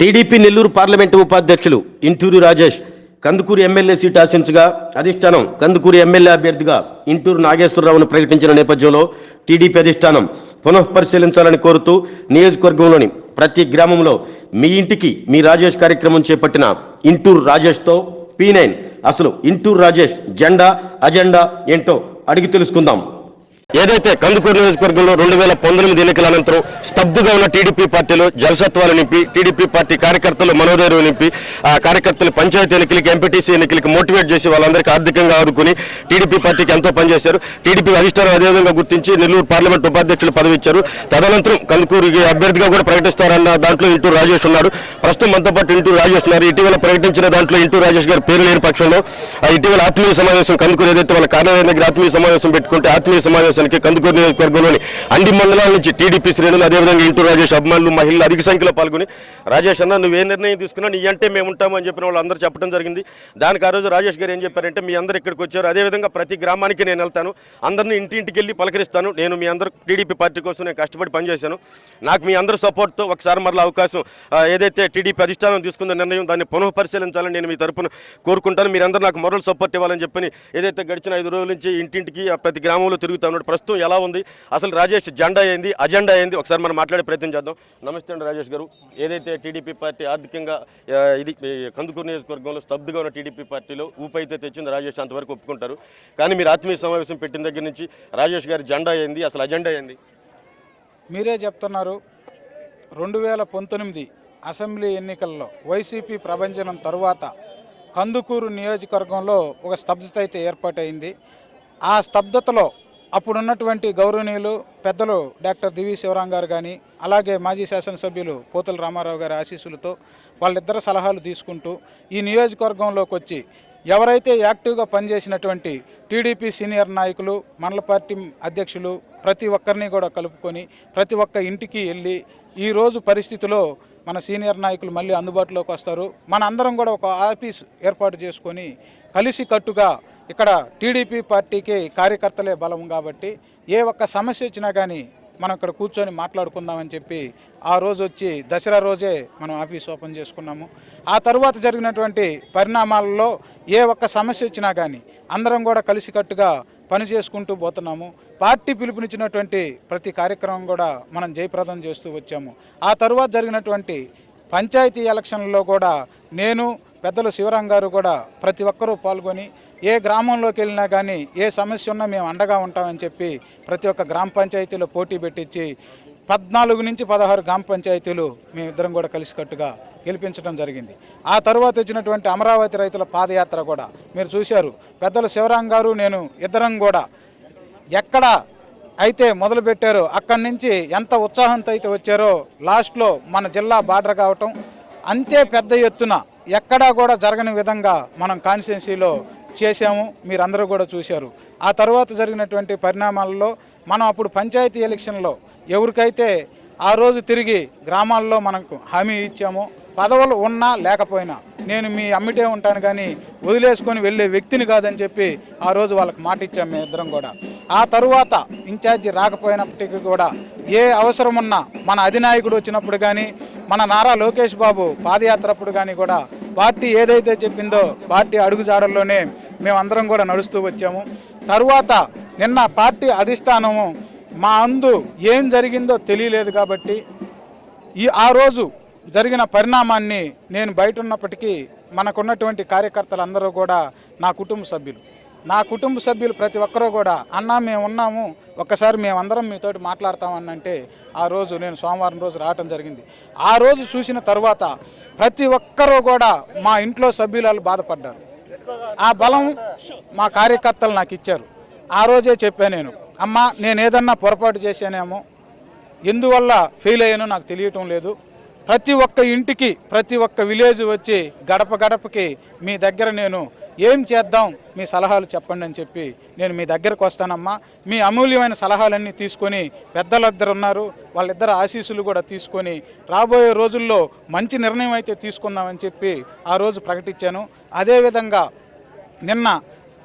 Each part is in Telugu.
టీడీపీ నెల్లూరు పార్లమెంటు ఉపాధ్యక్షులు ఇంటూరు రాజేష్ కందుకూరు ఎమ్మెల్యే సీటు ఆశించగా అధిష్టానం కందుకూరు ఎమ్మెల్యే అభ్యర్థిగా ఇంటూరు నాగేశ్వరరావును ప్రకటించిన నేపథ్యంలో టీడీపీ అధిష్టానం పునఃపరిశీలించాలని కోరుతూ నియోజకవర్గంలోని ప్రతి గ్రామంలో మీ ఇంటికి మీ రాజేష్ కార్యక్రమం చేపట్టిన ఇంటూరు రాజేష్తో పీ నైన్ అసలు ఇంటూరు రాజేష్ జెండా అజెండా ఏంటో అడిగి తెలుసుకుందాం. ఏదైతే కందుకూరు నియోజకవర్గంలో రెండు వేల పంతొమ్మిది ఎన్నికల అనంతరం స్తబ్దుగా ఉన్న టీడీపీ పార్టీలో జలసత్వాలు నింపి టీడీపీ పార్టీ కార్యకర్తలు మనోధైర్యం నింపి ఆ కార్యకర్తలు పంచాయతీ ఎన్నికలకి ఎంపీటీసీ ఎన్నికలకి మోటివేట్ చేసి వాళ్ళందరికీ ఆర్థికంగా ఆదుకుని టీడీపీ పార్టీకి ఎంతో పనిచేశారు. టీడీపీ అధిష్టానం అదేవిధంగా గుర్తించి నెల్లూరు పార్లమెంట్ ఉపాధ్యక్షులు పదవి ఇచ్చారు. తదనంతరం కందుకూరుకి అభ్యర్థిగా కూడా ప్రకటిస్తారన్న దాంట్లో ఇంటూ రాజేష్ ఉన్నారు ప్రస్తుతం మనతో పాటు ఇంటూ రాజేష్ ఉన్నారు. ఇటీవల ప్రకటించిన దాంట్లో ఇంటూ రాజేష్ గారి పేరు లేని పక్షంలో ఆ ఇటీవల ఆత్మీయ సమావేశం కందుకూరు ఏదైతే వాళ్ళ కార్యాలయం దగ్గర ఆత్మీయ సమావేశం పెట్టుకుంటే ఆత్మీయ సమావేశం సమావేశానికి కందుకూరు నియోజకవర్గంలోని అన్ని మండలాల నుంచి టీడీపీ శ్రేణులు అదేవిధంగా ఇంటూ రాజేష్ అభిమానులు మహిళలు అధిక సంఖ్యలో పాల్గొని రాజేష్ అన్న నువ్వు ఏ నిర్ణయం తీసుకున్నా నీ అంటే మేము ఉంటామని చెప్పిన వాళ్ళు అందరూ చెప్పడం జరిగింది. దానికి ఆ రోజు రాజేష్ గారు ఏం చెప్పారంటే మీ అందరు ఇక్కడికి వచ్చారు. అదేవిధంగా ప్రతి గ్రామానికి నేను వెళ్తాను. అందరిని ఇంటింటికి వెళ్ళి పలకరిస్తాను. నేను మీ అందరు టీడీపీ పార్టీ కోసం నేను కష్టపడి పనిచేశాను. నాకు మీ అందరి సపోర్ట్తో ఒకసారి మరలా అవకాశం ఏదైతే టీడీపీ అధిష్టానం తీసుకున్న నిర్ణయం దాన్ని పునః పరిశీలించాలని నేను మీ తరపున కోరుకుంటాను. మీరందరూ నాకు మొరల్ సపోర్ట్ ఇవ్వాలని చెప్పని ఏదైతే గడిచిన ఐదు రోజుల నుంచి ఇంటింటికి ఆ ప్రతి గ్రామంలో తిరుగుతా ఉన్నాడు ప్రస్తుతం ఎలా ఉంది? అసలు రాజేష్ జెండా ఏంది? అజెండా ఏంది? ఒకసారి మనం మాట్లాడే ప్రయత్నం చేద్దాం. నమస్తే అండి రాజేష్ గారు. ఏదైతే టీడీపీ పార్టీ ఆర్థికంగా ఇది కందుకూరు నియోజకవర్గంలో స్తబ్దుగా ఉన్న టీడీపీ పార్టీలో ఊపు అయితే తెచ్చింది రాజేష్ అంతవరకు ఒప్పుకుంటారు. కానీ మీరు ఆత్మీయ సమావేశం పెట్టిన దగ్గర నుంచి రాజేష్ గారి జెండా ఏంది? అసలు అజెండా ఏంది? మీరే చెప్తున్నారు. రెండు వేల పంతొమ్మిది అసెంబ్లీ ఎన్నికల్లో వైసీపీ ప్రభంజనం తరువాత కందుకూరు నియోజకవర్గంలో ఒక స్తబ్దత అయితే ఏర్పాటైంది. ఆ స్తబ్దతలో అప్పుడున్నటువంటి గౌరవనీయులు పెద్దలు డాక్టర్ దివి శివరాం గారు కానీ అలాగే మాజీ శాసనసభ్యులు పోతుల రామారావు గారి ఆశీస్సులతో వాళ్ళిద్దరు సలహాలు తీసుకుంటూ ఈ నియోజకవర్గంలోకి వచ్చి ఎవరైతే యాక్టివ్గా పనిచేసినటువంటి టీడీపీ సీనియర్ నాయకులు మండల పార్టీ అధ్యక్షులు ప్రతి ఒక్కరిని కూడా కలుపుకొని ప్రతి ఒక్క ఇంటికి వెళ్ళి ఈరోజు పరిస్థితిలో మన సీనియర్ నాయకులు మళ్ళీ అందుబాటులోకి వస్తారు. మన అందరం కూడా ఒక ఆఫీస్ ఏర్పాటు చేసుకొని కలిసి కట్టుగా ఇక్కడ టీడీపీ పార్టీకి కార్యకర్తలే బలం కాబట్టి ఏ ఒక్క సమస్య వచ్చినా కానీ మనం ఇక్కడ కూర్చొని మాట్లాడుకుందామని చెప్పి ఆ రోజు వచ్చి దసరా రోజే మనం ఆఫీస్ ఓపెన్ చేసుకున్నాము. ఆ తరువాత జరిగినటువంటి పరిణామాలలో ఏ ఒక్క సమస్య వచ్చినా కానీ అందరం కూడా కలిసికట్టుగా పని చేసుకుంటూ పోతున్నాము. పార్టీ పిలుపునిచ్చినటువంటి ప్రతి కార్యక్రమం కూడా మనం జయప్రదం చేస్తూ వచ్చాము. ఆ తరువాత జరిగినటువంటి పంచాయతీ ఎలక్షన్లో కూడా నేను పెద్దలు శివరాం గారు కూడా ప్రతి ఒక్కరూ పాల్గొని ఏ గ్రామంలోకి వెళ్ళినా కానీ ఏ సమస్య ఉన్నా మేము అండగా ఉంటామని చెప్పి ప్రతి ఒక్క గ్రామ పంచాయతీలో పోటీ పెట్టించి పద్నాలుగు నుంచి పదహారు గ్రామ పంచాయతీలు మేమిద్దరం కూడా కలిసికట్టుగా గెలిపించడం జరిగింది. ఆ తరువాత వచ్చినటువంటి అమరావతి రైతుల పాదయాత్ర కూడా మీరు చూశారు. పెద్దలు శివరాం గారు నేను ఇద్దరం కూడా ఎక్కడ అయితే మొదలుపెట్టారో అక్కడి నుంచి ఎంత ఉత్సాహంతో అయితే వచ్చారో లాస్ట్లో మన జిల్లా బార్డర్ కావటం అంతే పెద్ద ఎత్తున ఎక్కడా కూడా జరగని విధంగా మనం కాన్స్టిట్యున్సీలో చేశాము మీరందరూ కూడా చూశారు. ఆ తర్వాత జరిగినటువంటి పరిణామాలలో మనం అప్పుడు పంచాయతీ ఎలక్షన్లో ఎవరికైతే ఆ రోజు తిరిగి గ్రామాల్లో మనకు హామీ ఇచ్చామో పదవులు ఉన్నా లేకపోయినా నేను మీ అమ్మిటే ఉంటాను కానీ వదిలేసుకొని వెళ్ళే వ్యక్తిని కాదని చెప్పి ఆ రోజు వాళ్ళకి మాట ఇచ్చాం మేము ఇద్దరం కూడా. ఆ తరువాత ఇన్ఛార్జి రాకపోయినప్పటికీ కూడా ఏ అవసరం ఉన్నా మన అధినాయకుడు వచ్చినప్పుడు కానీ మన నారా లోకేష్ బాబు పాదయాత్ర అప్పుడు కానీ కూడా పార్టీ ఏదైతే చెప్పిందో పార్టీ అడుగుజాడల్లోనే మేమందరం కూడా నడుస్తూ వచ్చాము. తర్వాత నిన్న పార్టీ అధిష్టానము మా అందు ఏం జరిగిందో తెలియలేదు కాబట్టి ఈ ఆ రోజు జరిగిన పరిణామాన్ని నేను బయట ఉన్నప్పటికీ మనకున్నటువంటి కార్యకర్తలందరూ కూడా నా కుటుంబ సభ్యులు. నా కుటుంబ సభ్యులు ప్రతి ఒక్కరూ కూడా అన్నా మేము ఉన్నాము ఒక్కసారి మేమందరం మీతోటి మాట్లాడతామని అంటే ఆ రోజు నేను సోమవారం రోజు రావటం జరిగింది. ఆ రోజు చూసిన తర్వాత ప్రతి ఒక్కరూ కూడా మా ఇంట్లో సభ్యులు బాధపడ్డారు. ఆ బలం మా కార్యకర్తలు నాకు ఇచ్చారు. ఆ రోజే చెప్పాను నేను అమ్మ నేను ఏదన్నా పొరపాటు చేశానేమో ఎందువల్ల ఫెయిల్ అయ్యానో నాకు తెలియటం లేదు. ప్రతి ఒక్క ఇంటికి ప్రతి ఒక్క విలేజ్ వచ్చి గడప గడపకి మీ దగ్గర నేను ఏం చేద్దాం మీ సలహాలు చెప్పండి అని చెప్పి నేను మీ దగ్గరకు వస్తానమ్మా. మీ అమూల్యమైన సలహాలన్నీ తీసుకొని పెద్దలిద్దరు ఉన్నారు వాళ్ళిద్దరు ఆశీస్సులు కూడా తీసుకొని రాబోయే రోజుల్లో మంచి నిర్ణయం అయితే తీసుకుందామని చెప్పి ఆ రోజు ప్రకటించాను. అదేవిధంగా నిన్న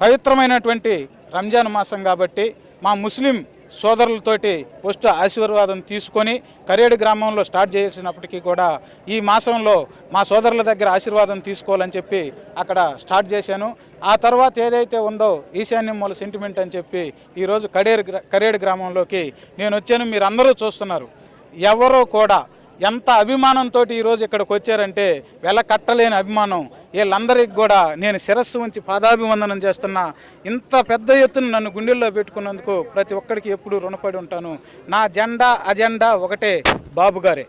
పవిత్రమైనటువంటి రంజాన్ మాసం కాబట్టి మా ముస్లిం సోదరులతోటి ఫస్ట్ ఆశీర్వాదం తీసుకొని కరేడు గ్రామంలో స్టార్ట్ చేసినప్పటికీ కూడా ఈ మాసంలో మా సోదరుల దగ్గర ఆశీర్వాదం తీసుకోవాలని చెప్పి అక్కడ స్టార్ట్ చేశాను. ఆ తర్వాత ఏదైతే ఉందో ఈశాన్యం మూల సెంటిమెంట్ అని చెప్పి ఈరోజు కడేరు కరేడు గ్రామంలోకి నేను వచ్చాను. మీరు అందరూ చూస్తున్నారు. ఎవరో కూడా ఎంత అభిమానంతో ఈరోజు ఇక్కడికి వచ్చారంటే వెల కట్టలేని అభిమానం. వీళ్ళందరికీ కూడా నేను శిరస్సు ఉంచి పాదాభివందనం చేస్తున్నా. ఇంత పెద్ద ఎత్తున నన్ను గుండెల్లో పెట్టుకున్నందుకు ప్రతి ఒక్కరికి ఎప్పుడూ రుణపడి ఉంటాను. నా జెండా అజెండా ఒకటే బాబు గారే.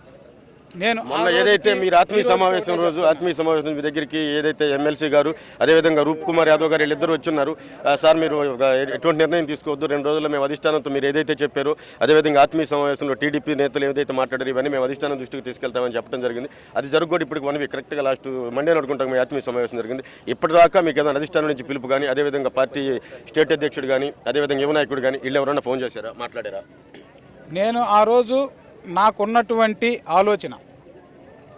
నేను మొన్న ఏదైతే మీరు ఆత్మీయ సమావేశం రోజు ఆత్మీయ సమావేశం మీ దగ్గరికి ఏదైతే ఎమ్మెల్సీ గారు అదేవిధంగా రూప్ కుమార్ యాదవ్ గారు వీళ్ళిద్దరు వచ్చున్నారు సార్ మీరు ఎటువంటి నిర్ణయం తీసుకోవద్దు రెండు రోజుల్లో మేము అధిష్టానంతో మీరు ఏదైతే చెప్పారో అదేవిధంగా ఆత్మీయ సమావేశంలో టీడీపీ నేతలు ఏదైతే మాట్లాడారు ఇవన్నీ మేము అధిష్టానం దృష్టికి తీసుకెళ్తామని చెప్పడం జరిగింది. అది జరుగుకోటి ఇప్పుడు వన్ వీక్ కరెక్ట్గా లాస్ట్ మండే నడుకుంటాం మీ ఆత్మీయ సమావేశం జరిగింది. ఇప్పటిదాకా మీకు ఏదైనా అధిష్టానం నుంచి పిలుపు కానీ అదేవిధంగా పార్టీ స్టేట్ అధ్యక్షుడు కానీ అదేవిధంగా యువ నాయకుడు కానీ వీళ్ళు ఎవరైనా ఫోన్ చేశారా మాట్లాడారా? నేను ఆ రోజు నాకున్నటువంటి ఆలోచన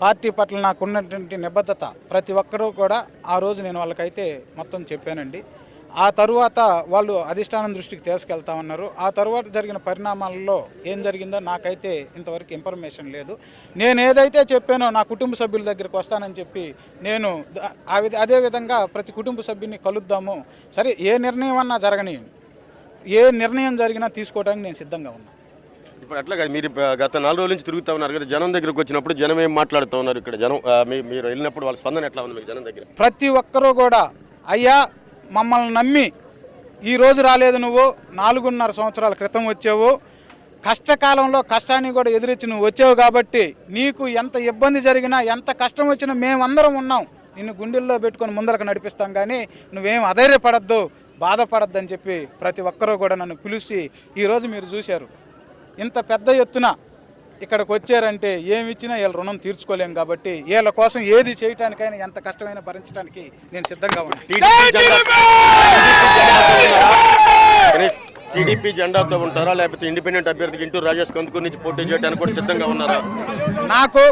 పార్టీ పట్ల నాకున్నటువంటి నిబద్ధత ప్రతి ఒక్కరూ కూడా ఆ రోజు నేను వాళ్ళకైతే మొత్తం చెప్పానండి. ఆ తరువాత వాళ్ళు అధిష్టానం దృష్టికి తీసుకెళ్తామన్నారు. ఆ తరువాత జరిగిన పరిణామాలలో ఏం జరిగిందో నాకైతే ఇంతవరకు ఇన్ఫర్మేషన్ లేదు. నేను ఏదైతే చెప్పానో నా కుటుంబ సభ్యుల దగ్గరికి వస్తానని చెప్పి నేను అదేవిధంగా ఆ విధ అదే విధంగా ప్రతి కుటుంబ సభ్యుని కలుద్దాము. సరే ఏ నిర్ణయం అన్నా జరగనియండి ఏ నిర్ణయం జరిగినా తీసుకోవడానికి నేను సిద్ధంగా ఉన్నాను ఇప్పుడు అట్లా కాదు మీరు గత నాలుగు రోజుల నుంచి తిరుగుతా ఉన్నారు కదా జనం దగ్గరకు వచ్చినప్పుడు జనం ఏం మాట్లాడుతూ ఉన్నారు ఇక్కడ? జనం మీరు వెళ్ళినప్పుడు వాళ్ళ స్పందన ఎట్లా ఉంది మీకు జనం దగ్గర? ప్రతి ఒక్కరూ కూడా అయ్యా మమ్మల్ని నమ్మి ఈ రోజు రాలేదు నువ్వు నాలుగున్నర సంవత్సరాల క్రితం వచ్చావు కష్టకాలంలో కష్టాన్ని కూడా ఎదురించి నువ్వు వచ్చావు కాబట్టి నీకు ఎంత ఇబ్బంది జరిగినా ఎంత కష్టం వచ్చినా మేమందరం ఉన్నాం. నిన్ను గుండెల్లో పెట్టుకొని ముందరకు నడిపిస్తాం కానీ నువ్వేం అధైర్యపడద్దు బాధపడద్దు అని చెప్పి ప్రతి ఒక్కరూ కూడా నన్ను పిలిచి ఈరోజు మీరు చూశారు ఇంత పెద్ద ఎత్తున ఇక్కడికి వచ్చారంటే ఏమి ఇచ్చినా వీళ్ళ రుణం తీర్చుకోలేం కాబట్టి వీళ్ళ కోసం ఏది చేయటానికైనా ఎంత కష్టమైనా భరించడానికి నేను సిద్ధంగా ఉన్నాను. టీడీపీ జెండా టీడీపీ! జెండాతో ఉంటారా? లేకపోతే ఇండిపెండెంట్ అభ్యర్థికి ఇంటూ రాజేష్ కందుకూరు నుంచి పోటీ చేయడానికి కూడా సిద్ధంగా ఉన్నారా? నాకు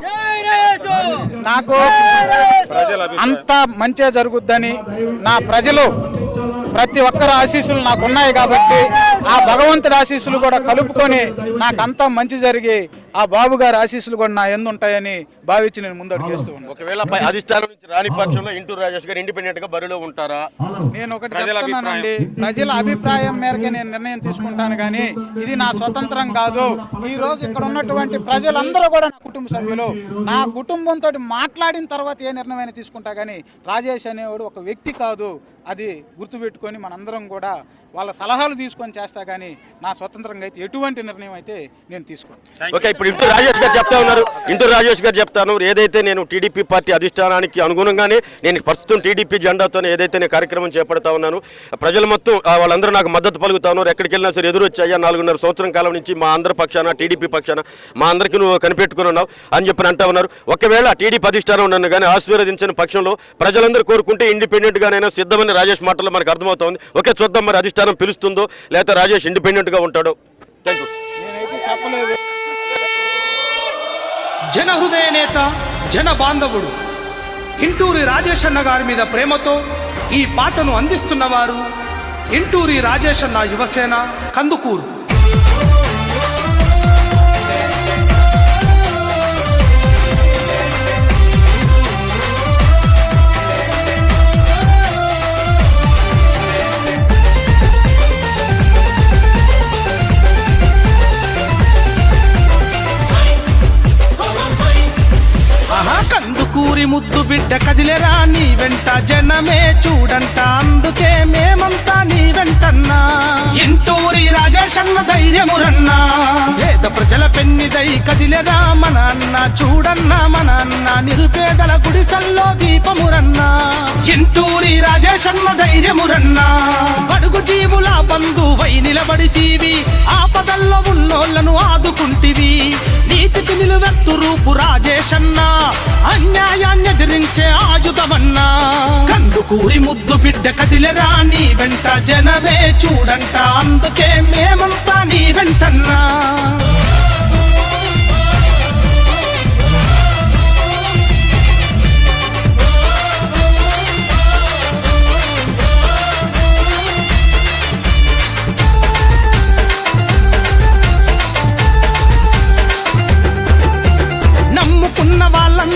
నాకు అంత మంచిగా జరుగుద్దని నా ప్రజలు ప్రతి ఒక్కరి ఆశీస్సులు నాకు ఉన్నాయి కాబట్టి ఆ భగవంతుడి ఆశీస్సులు కూడా కలుపుకొని నాకు అంతా మంచి జరిగి ఆ బాబు గారి ఆశీస్సులు కూడా నా ఎందు ఉంటాయని భావించి నేను ముందడుగు చేస్తూ ఉన్నాను. ఒకవేళ అధిష్టానం నుంచి రాని పక్షంలో ఇంటూ రాజేష్ గారు ఇండిపెండెంట్గా బరిలో ఉంటారా? నేను ఒకటి చెప్తున్నానండి. ప్రజల అభిప్రాయం మేరకు నేను నిర్ణయం తీసుకుంటాను కానీ ఇది నా స్వతంత్రం కాదు. ఈ రోజు ఇక్కడ ఉన్నటువంటి ప్రజలందరూ కూడా నా కుటుంబ సభ్యులు. నా కుటుంబంతో మాట్లాడిన తర్వాత ఏ నిర్ణయం తీసుకుంటా కానీ రాజేష్ అనేవాడు ఒక వ్యక్తి కాదు. అది గుర్తుపెట్టుకొని మనందరం కూడా వాళ్ళ సలహాలు తీసుకొని చేస్తా కానీ నా స్వతంత్రంగా అయితే ఎటువంటి నిర్ణయం అయితే నేను తీసుకోను. ఓకే ఇప్పుడు ఇంటూ రాజేష్ గారు చెప్తా ఉన్నారు. ఇంటూ రాజేష్ గారు చెప్తాను. ఏదైతే నేను టీడీపీ పార్టీ అధిష్టానానికి అనుగుణంగానే నేను ప్రస్తుతం టీడీపీ జెండాతో ఏదైతే నేను కార్యక్రమం చేపడతా ఉన్నాను ప్రజలు మొత్తం వాళ్ళందరూ నాకు మద్దతు పలుకుతా ఉన్నారు. ఎక్కడికి వెళ్ళినా సరే ఎదురు వచ్చాయా నాలుగున్నర సంవత్సరం కాలం నుంచి మా అందరి పక్షాన టీడీపీ పక్షాన మా అందరికీ నువ్వు కనిపెట్టుకుని ఉన్నావు అని చెప్పి అంటా ఉన్నారు. ఒకవేళ టీడీపీ అధిష్టానం నన్ను కానీ ఆశీర్వదించిన పక్షంలో ప్రజలందరూ కోరుకుంటే ఇండిపెండెంట్ గానైనా సిద్ధమని రాజేష్ మాటల్లో మనకు అర్థమవుతోంది. ఓకే చూద్దాం మరి అధిష్టానం పిలుస్తుందో లేకపోతే రాజేష్ ఇండిపెండెంట్గా ఉంటాడో? థ్యాంక్ యూ జన హృదయ నేత జన బాంధవుడు ఇంటూరి రాజేశన్న గారి మీద ప్రేమతో ఈ పాటను అందిస్తున్నవారు ఇంటూరి రాజేశన్న యువసేన కందుకూరు. కూరి ముద్దు బిడ్డ కదిలేరా నీ వెంట? జనమే చూడంట అందుకే మేమంతా నీ వెంటన్నా. ఇంటూరి రాజేషన్న ధైర్యమురన్నా. పేద ప్రజల పెన్నిదై కదిలేరా మన అన్న చూడన్నా మన అన్న నిరుపేదల గుడిసల్లో దీపమురన్నా. ఇంటూరి రాజేషన్న ధైర్యమురన్నా. అడుగు జీవుల బంధువై నిలబడితీవి ఆపదల్లో ఉన్నోళ్ళను ఆదుకుంటివి. నీతికి నిలువెత్తు రూపు రాజేశన్న అన్యాయాన్ని ఎదిరించే ఆయుధమన్నా. కందుకూరి ముద్దు బిడ్డ కదిలెరా నీ వెంట జనమే చూడంట అందుకే మేమంతా నీ వెంటన్నా.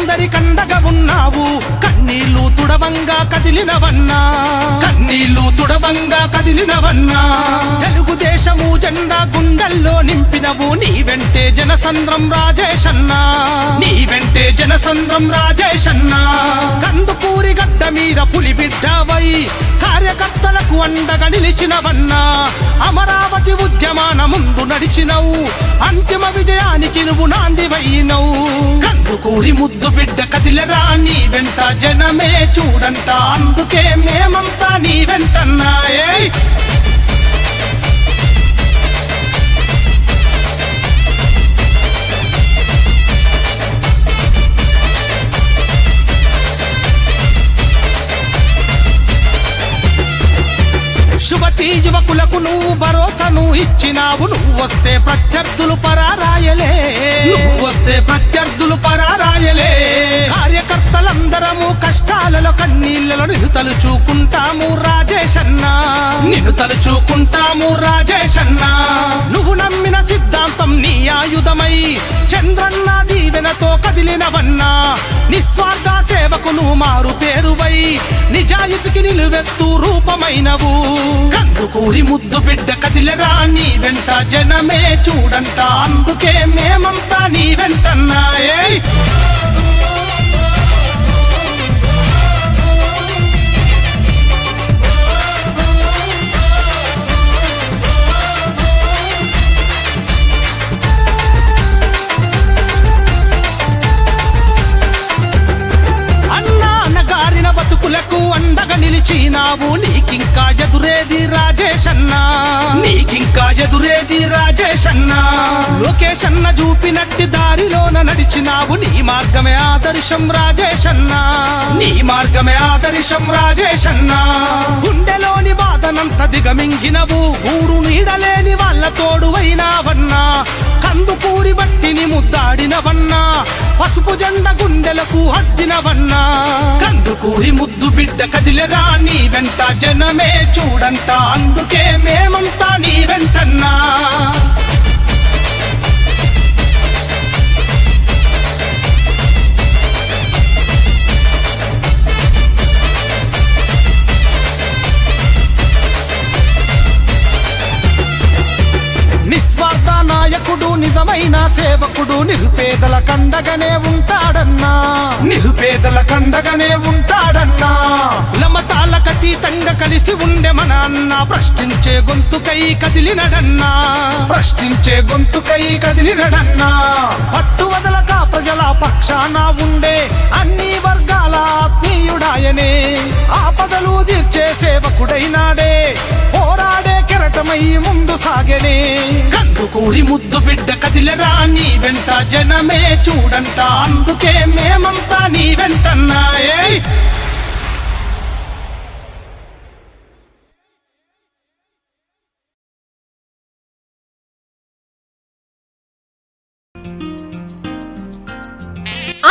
ఉన్నావు. కన్నీళ్ళు తుడవంగా కదిలినవన్నా. కన్నీళ్ళు తుడవంగా కదిలినవన్నా. తెలుగుదేశము జెండా గుండెల్లో నింపినవు. నీ వెంటే జనసంద్రం రాజేషన్నా నీ వెంటే జనసంద్రం రాజేషన్నా కందుకూరి గడ్డ మీద పులి బిడ్డవై కార్యకర్తలకు అండగా నిలిచినవన్నా. అమరావతి ఉద్యమాన ముందు నడిచినవు. అంతిమ విజయానికి నువ్వు నాందివైనవు కందుకూరి ముద్దు బిడ్డ కదిలరా నీ వెంట జనమే చూడంట. అందుకే మేమంతా నీ వెంటన్నాయే ఏయ్ యువకులకు నువ్వు భరోసాను ఇచ్చినావు. నువ్వు వస్తే ప్రత్యర్థులు పరారాయలే. నువ్వు వస్తే ప్రత్యర్థులు పరారాయలే. కార్యకర్తలందరము కష్టాలలో కన్నీళ్ళలో నిన్ను తలుచుకుంటాము రాజేశన్నా నిన్ను తలుచుకుంటాము అన్నా నువ్వు నమ్మిన సిద్ధాంతం నీ ఆయుధమై చంద్రన్న దీవెనతో కదిలినవన్నా. నిస్వార్థ సేవకు నువ్వు మారు పేరువై నిజాయితీకి నిలువెత్తు రూపమైనవు. కందుకూరి ముద్దు బిడ్డ కదిలరా నీ వెంట జనమే చూడంట. అందుకే మేమంతా నీ వెంటన్నా. నిలిచినావు నీకింకా ఎదురేది రాజేశన్నా నీకింకా ఎదురేది రాజేషన్నా. లోకేష్ అన్న చూపినట్టి దారిలోన నడిచినావు నీ మార్గమే ఆదర్శం రాజేశన్నా నీ మార్గమే ఆదర్శం రాజేశన్నా గుండెలోని బాధనంత దిగమింగినవు ఊరు నీడలేని వాళ్ళ తోడువైనావన్నా. కందుకూరి బట్టిని ముద్దాడినవన్నా పసుపు జెండ గుండెలకు హద్దినవన్నా కందుకూరి ముద్దు బిడ్డ కదిలరా నీ వెంట జనమే చూడంట అందుకే మేమంతా నీ వెంటన్నా. నిస్వార్థ నాయకుడు నిజమైన సేవకుడు నిరుపేదల కండగనే ఉంటాడన్నా నిరుపేదల కండగానే ఉంటాడన్నా. కులమతాలకతీతంగా కలిసి ఉండే మన అన్న ప్రశ్నించే గొంతుకై కదిలినడన్నా. ప్రశ్నించే గొంతుకై కదిలినడన్నా. పట్టువదలక ప్రజల పక్షాన ఉండే అన్ని వర్గాల ఆత్మీయుడాయనే. ఆపదలు తీర్చే సేవకుడైనాడే. పోరాడే కెరటమై ముందు సాగనే. కందుకూరి ముద్దు బిడ్డ కదిలరాని వెంట జనమే చూడంట అందుకే మేమంతా నీ వెంటన్నాయే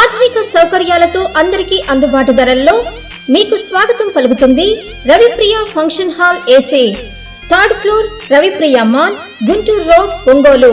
ఆధునిక సౌకర్యాలతో అందరికీ అందుబాటు ధరల్లో మీకు స్వాగతం పలుకుతుంది Ravipriya function hall AC. Third floor Ravipriya mall Guntur road Ongole.